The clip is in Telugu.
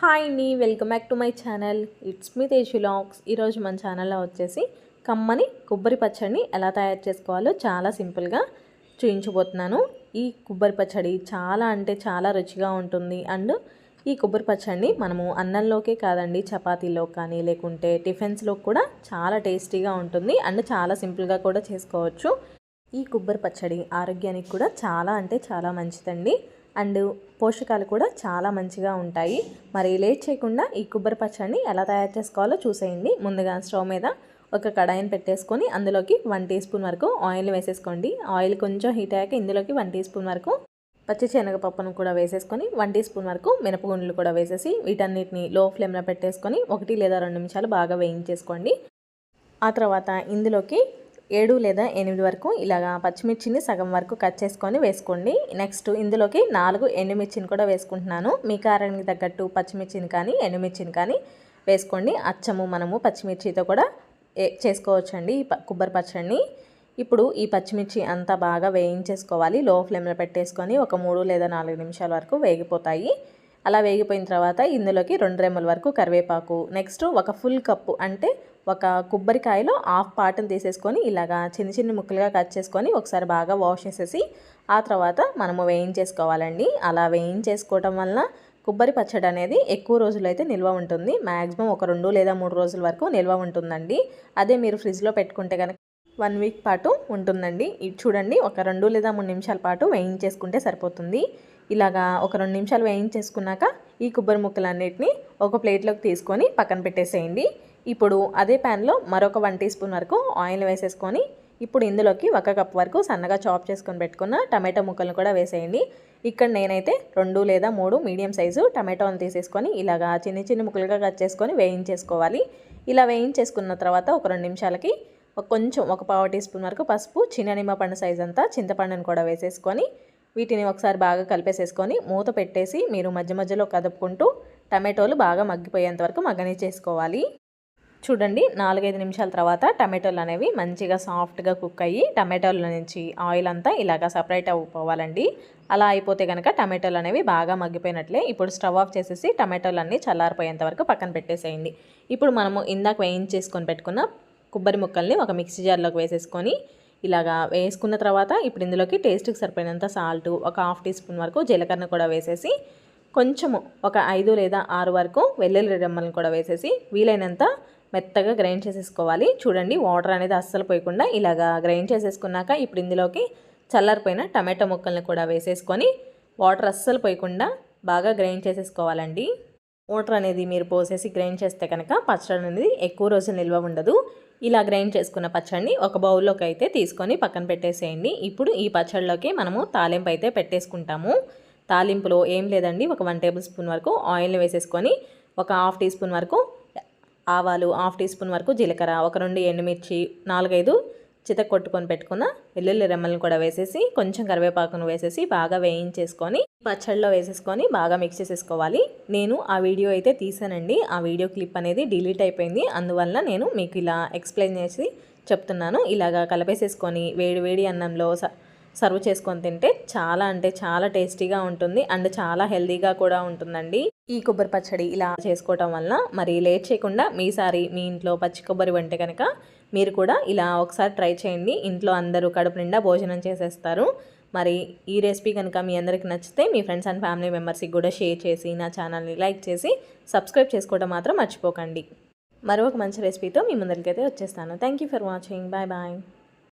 హాయ్ అండి welcome back to my channel. It's me Tejulax ఈరోజు మన ఛానల్లో వచ్చేసి కమ్మని కొబ్బరి పచ్చడిని ఎలా తయారు చేసుకోవాలో చాలా సింపుల్గా చూపించబోతున్నాను ఈ కొబ్బరి పచ్చడి చాలా అంటే చాలా రుచిగా ఉంటుంది. అండ్ ఈ కొబ్బరి పచ్చడిని మనము అన్నంలోకే కాదండి చపాతీలో కానీ లేకుంటే టిఫిన్స్లో కూడా చాలా టేస్టీగా ఉంటుంది. అండ్ చాలా సింపుల్గా కూడా చేసుకోవచ్చు. ఈ కొబ్బరి పచ్చడి ఆరోగ్యానికి కూడా చాలా అంటే చాలా మంచిదండి. అండ్ పోషకాలు కూడా చాలా మంచిగా ఉంటాయి. మరి లేట్ చేయకుండా ఈ కొబ్బరి పచ్చడిని ఎలా తయారు చేసుకోవాలో చూసేయండి. ముందుగా స్టవ్ మీద ఒక కడాయిని పెట్టేసుకొని అందులోకి వన్ టీ స్పూన్ వరకు ఆయిల్ వేసేసుకోండి. ఆయిల్ కొంచెం హీట్ అయ్యాక ఇందులోకి వన్ టీ స్పూన్ వరకు పచ్చి శనగపప్పును కూడా వేసేసుకొని వన్ టీ స్పూన్ వరకు మినపగుండ్లు కూడా వేసేసి వీటన్నిటిని లో ఫ్లేమ్లో పెట్టేసుకొని ఒకటి లేదా రెండు నిమిషాలు బాగా వేయించేసుకోండి. ఆ తర్వాత ఇందులోకి ఏడు లేదా ఎనిమిది వరకు ఇలాగా పచ్చిమిర్చిని సగం వరకు కట్ చేసుకొని వేసుకోండి. నెక్స్ట్ ఇందులోకి నాలుగు ఎండుమిర్చిని కూడా వేసుకుంటున్నాను. మీ కారానికి తగ్గట్టు పచ్చిమిర్చిని కానీ ఎండుమిర్చిని కానీ వేసుకోండి. అచ్చము మనము పచ్చిమిర్చితో కూడా చేసుకోవచ్చండి ఈ కొబ్బరి పచ్చడిని. ఇప్పుడు ఈ పచ్చిమిర్చి అంతా బాగా వేయించేసుకోవాలి. లో ఫ్లేమ్లో పెట్టేసుకొని ఒక మూడు లేదా నాలుగు నిమిషాల వరకు వేగిపోతాయి. అలా వేగిపోయిన తర్వాత ఇందులోకి రెండు రెమ్మల వరకు కరివేపాకు నెక్స్ట్ ఒక ఫుల్ కప్పు అంటే ఒక కొబ్బరికాయలో హాఫ్ పార్ట్ని తీసేసుకొని ఇలాగా చిన్న చిన్న ముక్కలుగా కట్ చేసుకొని ఒకసారి బాగా వాష్ చేసేసి ఆ తర్వాత మనము వేయించేసుకోవాలండి. అలా వేయించేసుకోవటం వలన కొబ్బరి పచ్చడి అనేది ఎక్కువ రోజులు అయితే నిల్వ ఉంటుంది. మ్యాక్సిమం ఒక రెండు లేదా మూడు రోజుల వరకు నిల్వ ఉంటుందండి. అదే మీరు ఫ్రిడ్జ్లో పెట్టుకుంటే కనుక వన్ వీక్ పాటు ఉంటుందండి. ఇది చూడండి ఒక రెండు లేదా మూడు నిమిషాల పాటు వేయించేసుకుంటే సరిపోతుంది. ఇలాగా ఒక రెండు నిమిషాలు వేయించేసుకున్నాక ఈ కొబ్బరి ముక్కలన్నిటిని ఒక ప్లేట్లోకి తీసుకొని పక్కన పెట్టేసేయండి. ఇప్పుడు అదే ప్యాన్లో మరొక వన్ టీ స్పూన్ వరకు ఆయిల్ వేసేసుకొని ఇప్పుడు ఇందులోకి ఒక కప్ వరకు సన్నగా చాప్ చేసుకొని పెట్టుకున్న టమాటో ముక్కలను కూడా వేసేయండి. ఇక్కడ నేనైతే రెండు లేదా మూడు మీడియం సైజు టమాటోలు తీసేసుకొని ఇలాగా చిన్న చిన్న ముక్కలుగా కట్ చేసుకొని వేయించేసుకోవాలి. ఇలా వేయించేసుకున్న తర్వాత ఒక రెండు నిమిషాలకి కొంచెం ఒక పావు టీ స్పూన్ వరకు పసుపు చిన్న నిమ్మపండు సైజ్ అంతా చింతపండును కూడా వేసేసుకొని వీటిని ఒకసారి బాగా కలిపేసేసుకొని మూత పెట్టేసి మీరు మధ్య మధ్యలో కదుపుకుంటూ టమాటోలు బాగా మగ్గిపోయేంత వరకు మగ్గని చేసుకోవాలి చూడండి నాలుగైదు నిమిషాల తర్వాత టమాటోలు అనేవి మంచిగా సాఫ్ట్గా కుక్ అయ్యి టమాటోల నుంచి ఆయిల్ అంతా ఇలాగా సపరేట్ అయిపోవాలండి. అలా అయిపోతే కనుక టమాటోలు అనేవి బాగా మగ్గిపోయినట్లే ఇప్పుడు స్టవ్ ఆఫ్ చేసేసి టమాటోలన్నీ చల్లారిపోయేంత వరకు పక్కన పెట్టేసేయండి. ఇప్పుడు మనము ఇందాక వేయించేసుకొని పెట్టుకున్న కొబ్బరి ముక్కల్ని ఒక మిక్సీ జార్లోకి వేసేసుకొని ఇలాగా వేసుకున్న తర్వాత ఇప్పుడు ఇందులోకి టేస్ట్కి సరిపోయినంత సాల్ట్ ఒక హాఫ్ టీ స్పూన్ వరకు జీలకర్ర కూడా వేసేసి కొంచెము ఒక ఐదు లేదా ఆరు వరకు వెల్లుల్లి రెమ్మలను కూడా వేసేసి వీలైనంత మెత్తగా గ్రైండ్ చేసేసుకోవాలి. చూడండి వాటర్ అనేది అస్సలు పోయకుండా ఇలాగా గ్రైండ్ చేసేసుకున్నాక ఇప్పుడు ఇందులోకి చల్లారిపోయిన టమాటో ముక్కల్ని కూడా వేసేసుకొని వాటర్ అస్సలు పోయకుండా బాగా గ్రైండ్ చేసేసుకోవాలండి. వాటర్ అనేది మీరు పోసేసి గ్రైండ్ చేస్తే కనుక పచ్చడి అనేది ఎక్కువ రోజులు నిల్వ ఉండదు. ఇలా గ్రైండ్ చేసుకున్న పచ్చడిని ఒక బౌల్లోకి అయితే తీసుకొని పక్కన పెట్టేసేయండి. ఇప్పుడు ఈ పచ్చడిలోకి మనము తాలింపు అయితే పెట్టేసుకుంటాము. తాలింపులో ఏం లేదండి. ఒక వన్ టేబుల్ స్పూన్ వరకు ఆయిల్ని వేసేసుకొని ఒక హాఫ్ టీ స్పూన్ వరకు ఆవాలు హాఫ్ టీ స్పూన్ వరకు జీలకర్ర ఒక రెండు ఎండుమిర్చి నాలుగైదు చిత కొట్టుకొని పెట్టుకున్న వెల్లుల్లి రెమ్మలను కూడా వేసేసి కొంచెం కరివేపాకును వేసేసి బాగా వేయించేసుకొని పచ్చడిలో వేసేసుకొని బాగా మిక్స్ చేసేసుకోవాలి. నేను ఆ వీడియో అయితే తీసానండి. ఆ వీడియో క్లిప్ అనేది డిలీట్ అయిపోయింది. అందువల్ల నేను మీకు ఇలా ఎక్స్ప్లెయిన్ చేసి చెప్తున్నాను. ఇలాగా కలిపేసేసుకొని వేడి వేడి అన్నంలో సర్వ్ చేసుకొని తింటే చాలా అంటే చాలా టేస్టీగా ఉంటుంది. అండ్ చాలా హెల్తీగా కూడా ఉంటుందండి. ఈ కొబ్బరి పచ్చడి ఇలా చేసుకోవటం వల్ల మరి లేట్ చేయకుండా మీసారి మీ ఇంట్లో పచ్చి కొబ్బరి వంటే కనుక మీరు కూడా ఇలా ఒకసారి ట్రై చేయండి. ఇంట్లో అందరూ కడుపు నిండా భోజనం చేసేస్తారు. మరి ఈ రెసిపీ కనుక మీ అందరికి నచ్చితే మీ ఫ్రెండ్స్ అండ్ ఫ్యామిలీ మెంబర్స్కి కూడా షేర్ చేసి నా ఛానల్ని లైక్ చేసి సబ్స్క్రైబ్ చేసుకోవడం మాత్రం మర్చిపోకండి. మరొక మంచి రెసిపీతో మీ ముందరికైతే వచ్చేస్తాను. Thank you for watching. Bye bye.